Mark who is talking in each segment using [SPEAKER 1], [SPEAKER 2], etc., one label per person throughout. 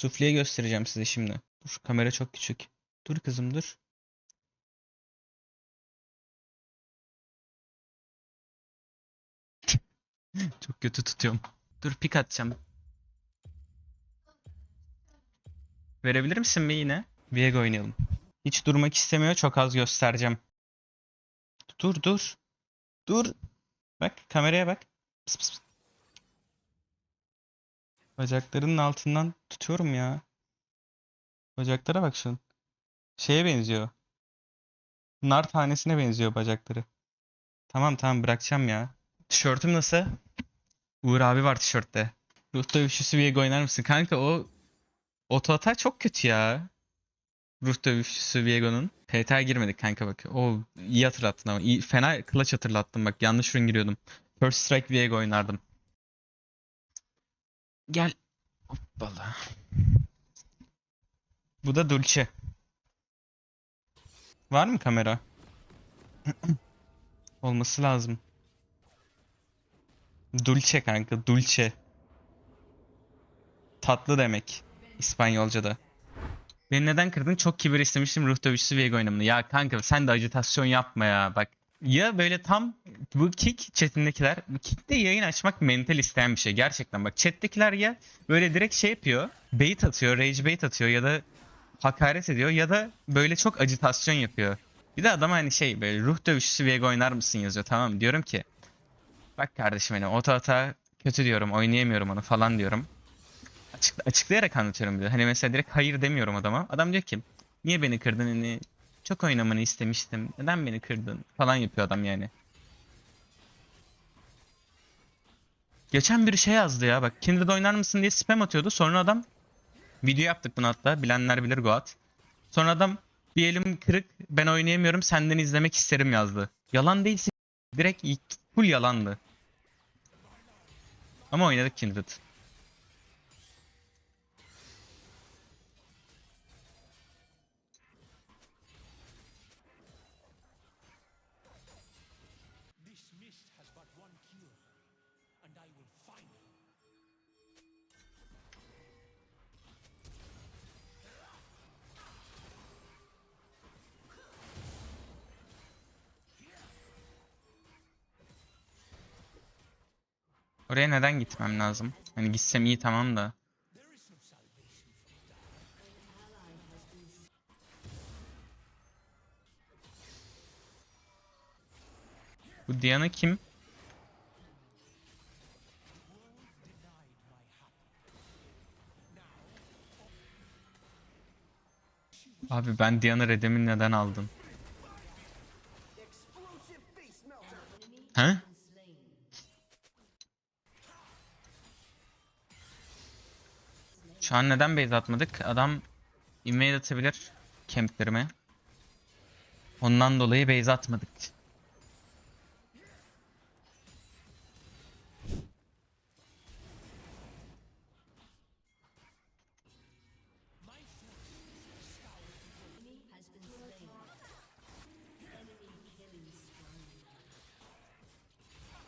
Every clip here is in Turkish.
[SPEAKER 1] Sufleyi göstereceğim size şimdi. Dur kamera çok küçük. Dur kızım dur. Çok kötü tutuyorum. Dur pik atacağım. Verebilir misin bir yine? Viego oynayalım. Hiç durmak istemiyor. Çok az göstereceğim. Dur dur. Dur. Bak kameraya bak. Pıs pıs. Bacaklarının altından tutuyorum ya. Bacaklara bak şunun. Şeye benziyor. Nar tanesine benziyor bacakları. Tamam tamam bırakacağım ya. Tişörtüm nasıl? Uğur abi var tişörtte. Ruh dövüşçüsü Viego oynar mısın? Kanka o oto atar çok kötü ya. Ruh dövüşçüsü Viego'nun. PT'ye girmedik kanka bak. O iyi hatırlattın ama. İyi, fena clutch hatırlattın bak. Yanlış ürün giriyordum. First Strike Viego oynardım. Gel. Hoppala. Bu da Dulce. Var mı kamera? Olması lazım. Dulce kanka, dulce. Tatlı demek İspanyolca'da. Beni neden kırdın? Çok kibir istemiştim ruh dövüşçüsü Viego oynamını. Ya kanka sen de ajitasyon yapma ya bak. Ya böyle tam bu kick chat'indekiler, kick'te yayın açmak mental isteyen bir şey gerçekten. Bak chat'tekiler ya böyle direkt şey yapıyor, bait atıyor, rage bait atıyor ya da hakaret ediyor ya da böyle çok ajitasyon yapıyor. Bir de adam hani şey böyle ruh dövüşçüsü Viego oynar mısın yazıyor tamam? Diyorum ki bak kardeşim hani oto ata kötü diyorum oynayamıyorum onu falan diyorum. Açık, açıklayarak anlatıyorum bir de. Hani mesela direkt hayır demiyorum adama. Adam diyor ki niye beni kırdın hani çok oynamanı istemiştim. Neden beni kırdın falan yapıyor adam yani. Geçen bir şey yazdı ya bak Kindred oynar mısın diye spam atıyordu. Sonra adam video yaptık bunu hatta bilenler bilir Goat. Sonra adam bir elim kırık ben oynayamıyorum senden izlemek isterim yazdı. Yalan değil s- direkt full yalandı. Ama oynadık Kindred. Oraya neden gitmem lazım? Hani gitsem iyi tamam da. Bu Diana kim? Abi ben Diana Redem'i neden aldım? Şu an neden base atmadık? Adam email atabilir camplerime. Ondan dolayı base atmadık.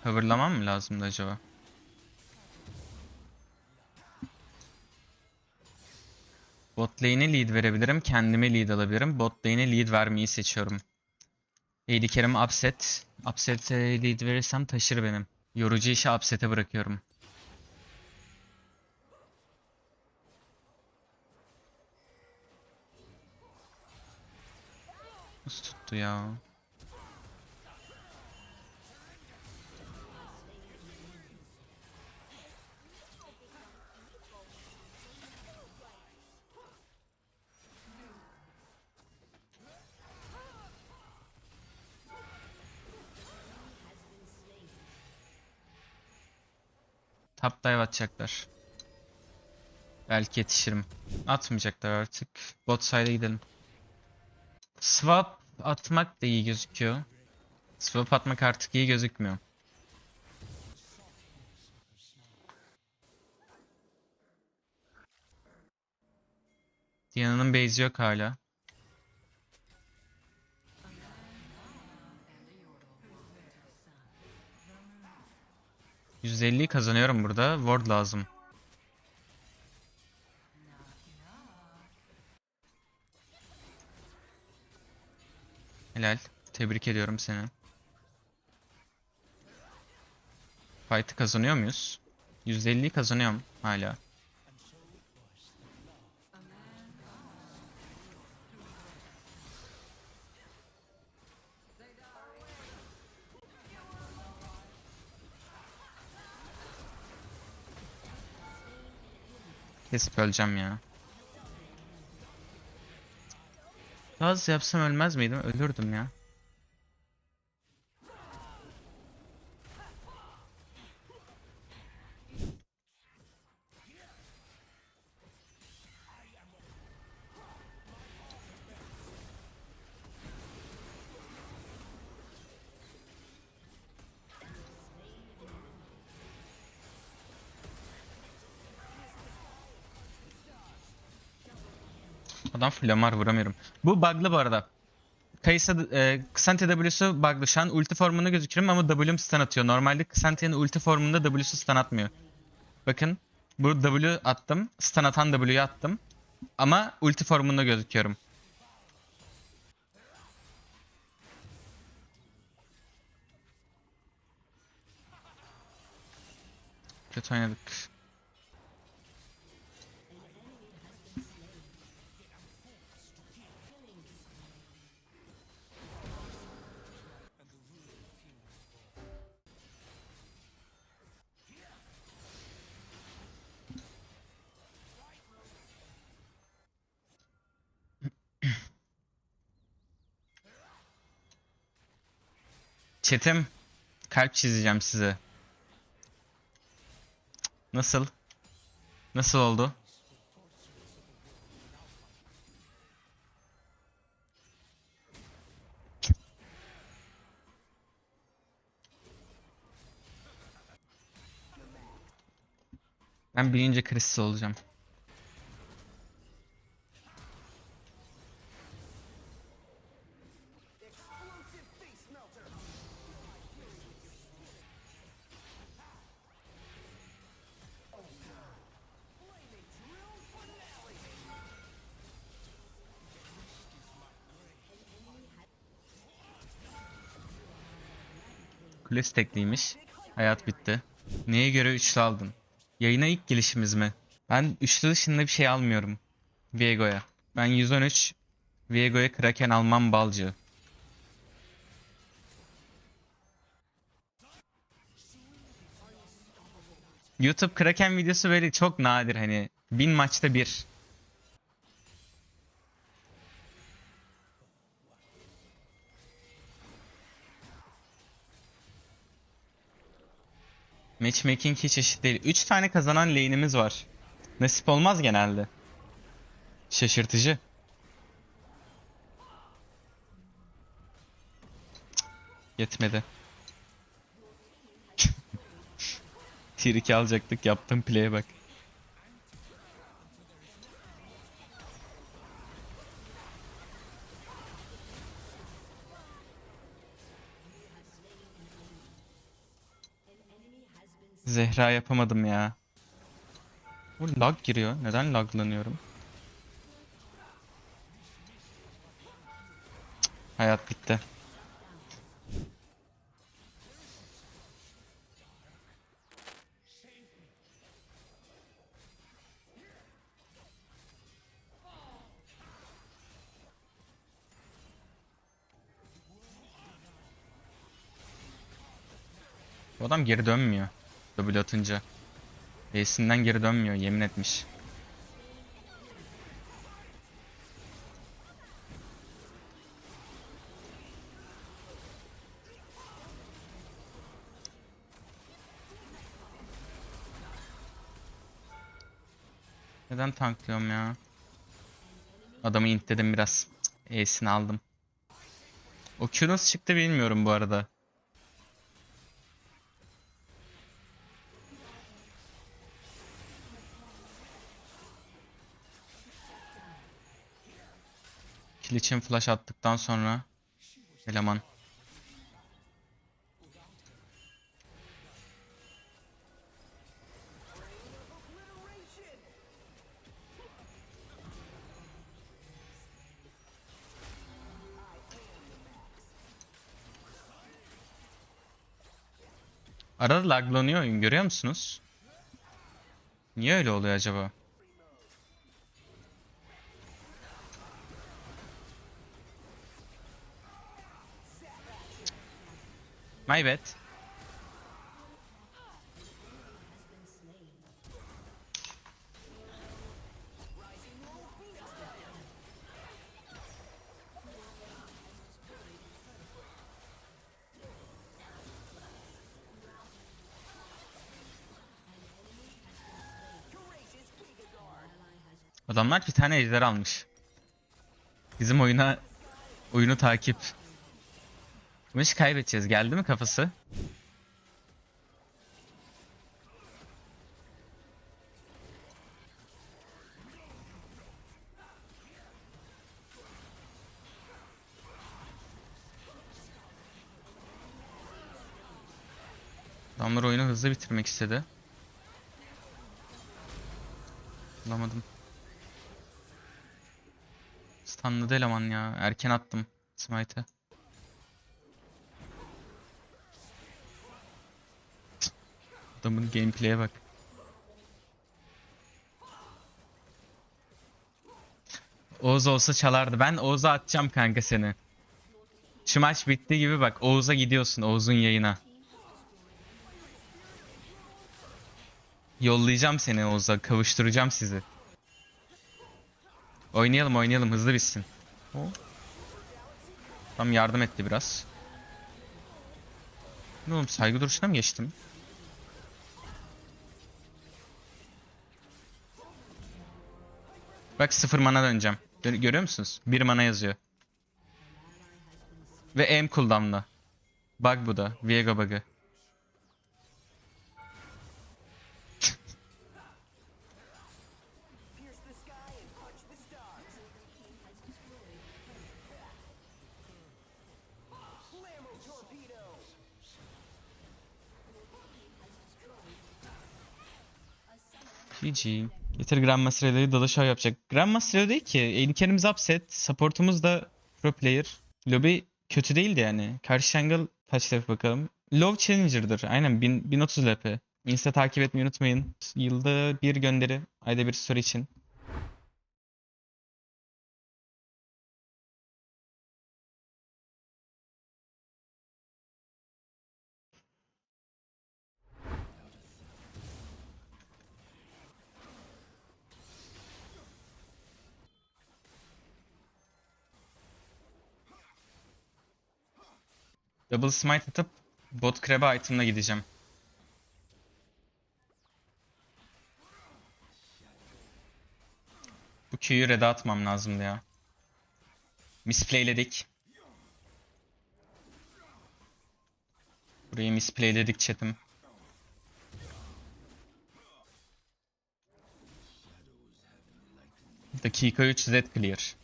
[SPEAKER 1] Hoverlamam mı lazımdı acaba? Bot lane'e lead verebilirim. Kendime lead alabilirim. Bot lane'e lead vermeyi seçiyorum. AD Carry'im upset. Upset'e lead verirsem taşır benim. Yorucu işi upset'e bırakıyorum. Nasıl tuttu ya? Top dive atacaklar. Belki yetişirim. Atmayacaklar artık. Bot side'e gidelim. Swap atmak da iyi gözüküyor. Swap atmak artık iyi gözükmüyor. Diana'nın base'i yok hala. %50'yi kazanıyorum burada. Ward lazım. Helal. Tebrik ediyorum seni. Fight'ı kazanıyor muyuz? %50'yi kazanıyorum hala. Kesip öleceğim ya. Daha az yapsam ölmez miydim? Ölürdüm ya. Adam flamar vuramıyorum. Bu bug'lı bu arada. Kayısa e, Kısante W'su bug'lı. Şu an ulti formunda gözüküyorum ama W'm stun atıyor. Normalde Kısante'nin ulti formunda W'su stun atmıyor. Bakın. Bu W attım. Stun atan W'yu attım. Ama ulti formunda gözüküyorum. Kötü oynadık. Çetim. Kalp çizeceğim size. Nasıl? Nasıl oldu? Ben birinci krisis olacağım. Kule stekliymiş. Hayat bitti. Neye göre üçlü aldın? Yayına ilk gelişimiz mi? Ben üçlü dışında bir şey almıyorum. Viego'ya. Ben 113. Viego'ya Kraken almam balcı. YouTube Kraken videosu böyle çok nadir hani. Bin maçta bir. Matchmaking hiç eşit değil. 3 tane kazanan lane'imiz var. Nasip olmaz genelde. Şaşırtıcı. Yetmedi. Tier 2 alacaktık. Yaptığım play'e bak. Zehra yapamadım ya. Bu lag giriyor. Neden laglanıyorum? Cık, Hayat bitti. Bu adam geri dönmüyor. W atınca. Base'inden geri dönmüyor. Yemin etmiş. Neden tanklıyorum ya? Adamı intledim biraz. Ace'ini aldım. O Q nasıl çıktı bilmiyorum bu arada. kill için flash attıktan sonra eleman Ara laglanıyor oyun görüyor musunuz? Niye öyle oluyor acaba? My bad. Adamlar bir tane ejder almış. Bizim oyuna oyunu takip. İşi kaybedeceğiz. Geldi mi kafası? Adamlar oyunu hızlı bitirmek istedi. Bulamadım. Stunladı eleman ya. Erken attım smite'ı. Adamın gameplay'e bak. Oğuz olsa çalardı. Ben Oğuz'a atacağım kanka seni. Şu maç bitti gibi bak. Oğuz'a gidiyorsun. Oğuz'un yayına. Yollayacağım seni Oğuz'a. Kavuşturacağım sizi. Oynayalım oynayalım. Hızlı bitsin. Tam yardım etti biraz. Ne oğlum saygı duruşuna mı geçtim? Bak sıfır mana döneceğim. Gör- görüyor musunuz? Bir mana yazıyor. Ve M cooldown'la. Bug bu da. Viego bug'ı. GG. Getir Grandmaster Elo'yu dalış show yapacak. Grandmaster Elo değil ki. Elinkerimiz upset. Supportumuz da pro player. Lobby kötü değildi yani. Karşı jungle kaç level bakalım. Low Challenger'dır. Aynen 1000, 1030 LP. Insta takip etmeyi unutmayın. Yılda bir gönderi. Ayda bir story için. Double smite atıp bot crab'a item'la gideceğim. Bu Q'yu red'e atmam lazımdı ya. Misplayledik. Burayı misplayledik chat'im. Dakika 3 Z clear.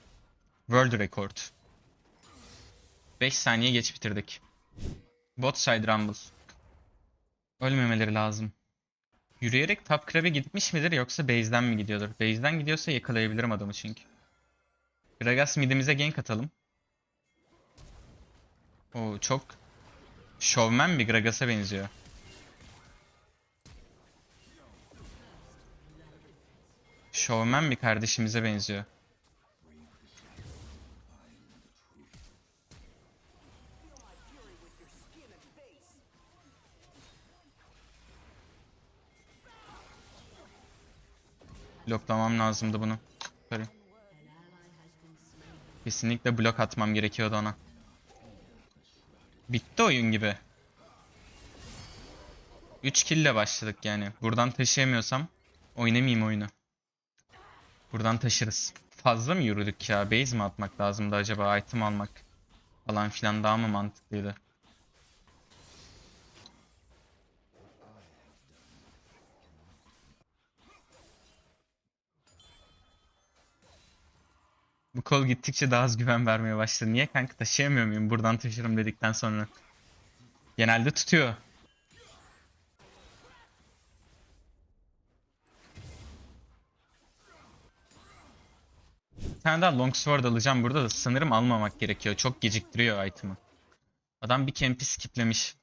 [SPEAKER 1] World record. 5 saniye geç bitirdik. Bot side rumble. Ölmemeleri lazım. Yürüyerek top crab'e gitmiş midir yoksa base'den mi gidiyordur? Base'den gidiyorsa yakalayabilirim adamı çünkü. Gragas midimize gank atalım. Oo çok şovmen bir Gragas'a benziyor. Şovmen bir kardeşimize benziyor. Bloklamam lazımdı bunu. Sorry. Kesinlikle blok atmam gerekiyordu ona. Bitti oyun gibi. 3 kill ile başladık yani. Buradan taşıyamıyorsam oynamayayım oyunu. Buradan taşırız. Fazla mı yürüdük ya? Base mi atmak lazımdı acaba? Item almak falan filan daha mı mantıklıydı? Bu kol gittikçe daha az güven vermeye başladı. Niye kanka taşıyamıyor muyum buradan taşırım dedikten sonra. Genelde tutuyor. Bir tane daha longsword alacağım burada da sanırım almamak gerekiyor. Çok geciktiriyor item'ı. Adam bir camp'i skiplemiş.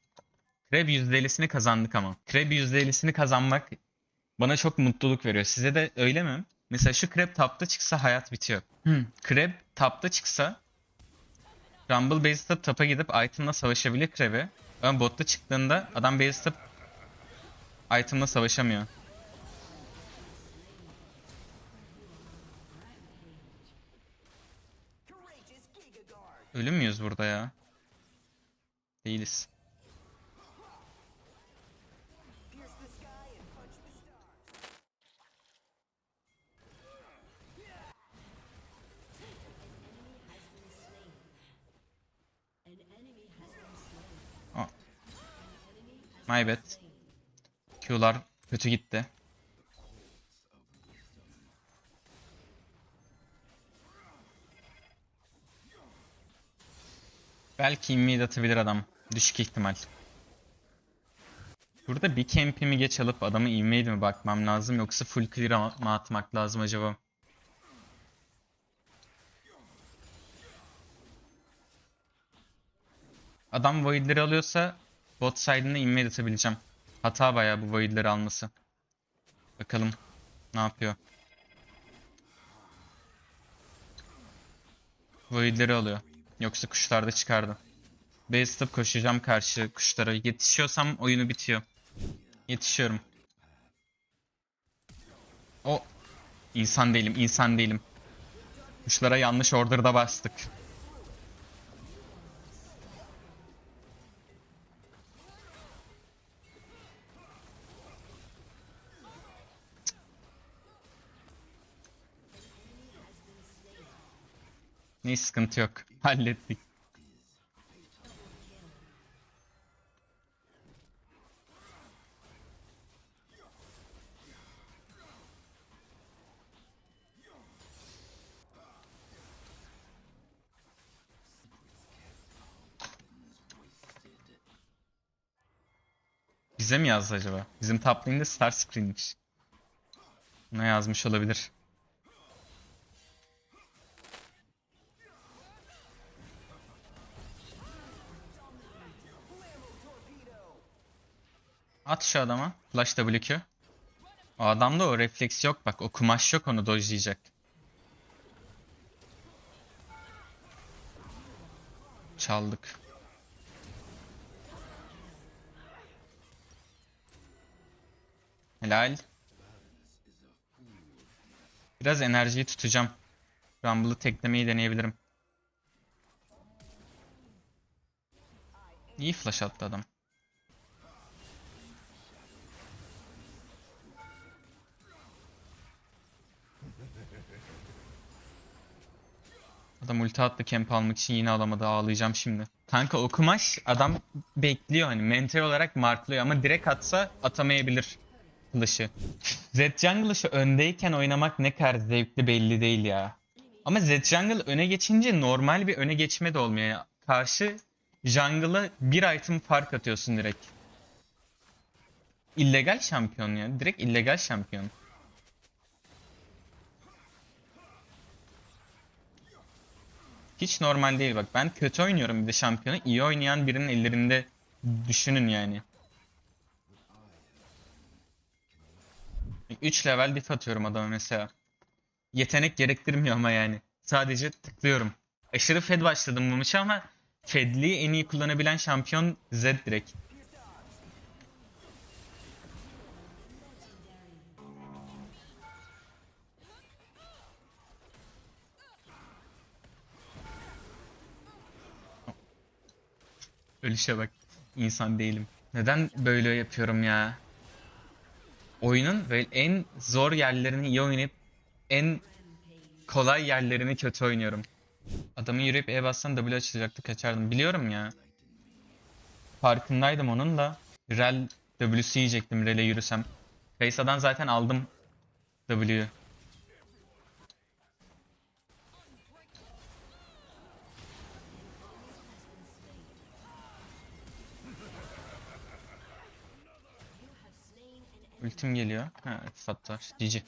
[SPEAKER 1] Kreb %50'sini kazandık ama. Kreb %50'sini kazanmak bana çok mutluluk veriyor. Size de öyle mi? Mesela şu krep tapta çıksa hayat bitiyor. Hmm. Tapta çıksa Rumble base tapa gidip item'la savaşabilir krebi. Ama botta çıktığında adam base atıp item'la savaşamıyor. Ölü müyüz burada ya? Değiliz. My bad. Q'lar kötü gitti. Belki immediate atabilir adam. Düşük ihtimal. Burada bir camp'imi geç alıp adamı invade mi bakmam lazım yoksa full clear mı atmak lazım acaba? Adam void'leri alıyorsa bot side'ına invade atabileceğim. Hata bayağı bu void'leri alması. Bakalım ne yapıyor. Void'leri alıyor. Yoksa kuşlar da çıkardı. Base atıp koşacağım karşı kuşlara. Yetişiyorsam oyunu bitiyor. Yetişiyorum. O insan değilim, insan değilim. Kuşlara yanlış order'da bastık. Ne sıkıntı yok. Hallettik. Bize mi yazdı acaba? Bizim top lane'de Star Screen'miş. Ne yazmış olabilir? At şu adama. Flash WQ. O adamda o refleks yok bak. O kumaş yok onu dojlayacak. Çaldık. Helal. Biraz enerjiyi tutacağım. Rumble'ı teklemeyi deneyebilirim. İyi flash attı adam. Adam ulti attı camp almak için yine alamadı. Ağlayacağım şimdi. Kanka o adam bekliyor hani mental olarak marklıyor ama direkt atsa atamayabilir flash'ı. Zed Jungle'ı öndeyken oynamak ne kadar zevkli belli değil ya. Ama Zed Jungle öne geçince normal bir öne geçme de olmuyor. ya. Karşı jungle'a bir item fark atıyorsun direkt. İllegal şampiyon ya. Direkt illegal şampiyon. Hiç normal değil bak. Ben kötü oynuyorum bir de şampiyonu. İyi oynayan birinin ellerinde düşünün yani. 3 level diff atıyorum adama mesela. Yetenek gerektirmiyor ama yani. Sadece tıklıyorum. Aşırı fed başladım bu maça ama fedliği en iyi kullanabilen şampiyon Zed direkt. Ölüşe bak. İnsan değilim. Neden böyle yapıyorum ya? Oyunun böyle en zor yerlerini iyi oynayıp en kolay yerlerini kötü oynuyorum. Adamı yürüyüp E bassam W açılacaktı kaçardım. Biliyorum ya. Farkındaydım onun da. Rel W'si yiyecektim Rel'e yürüsem. Kaysa'dan zaten aldım W'yu. Ultim geliyor. Ha, var. GG.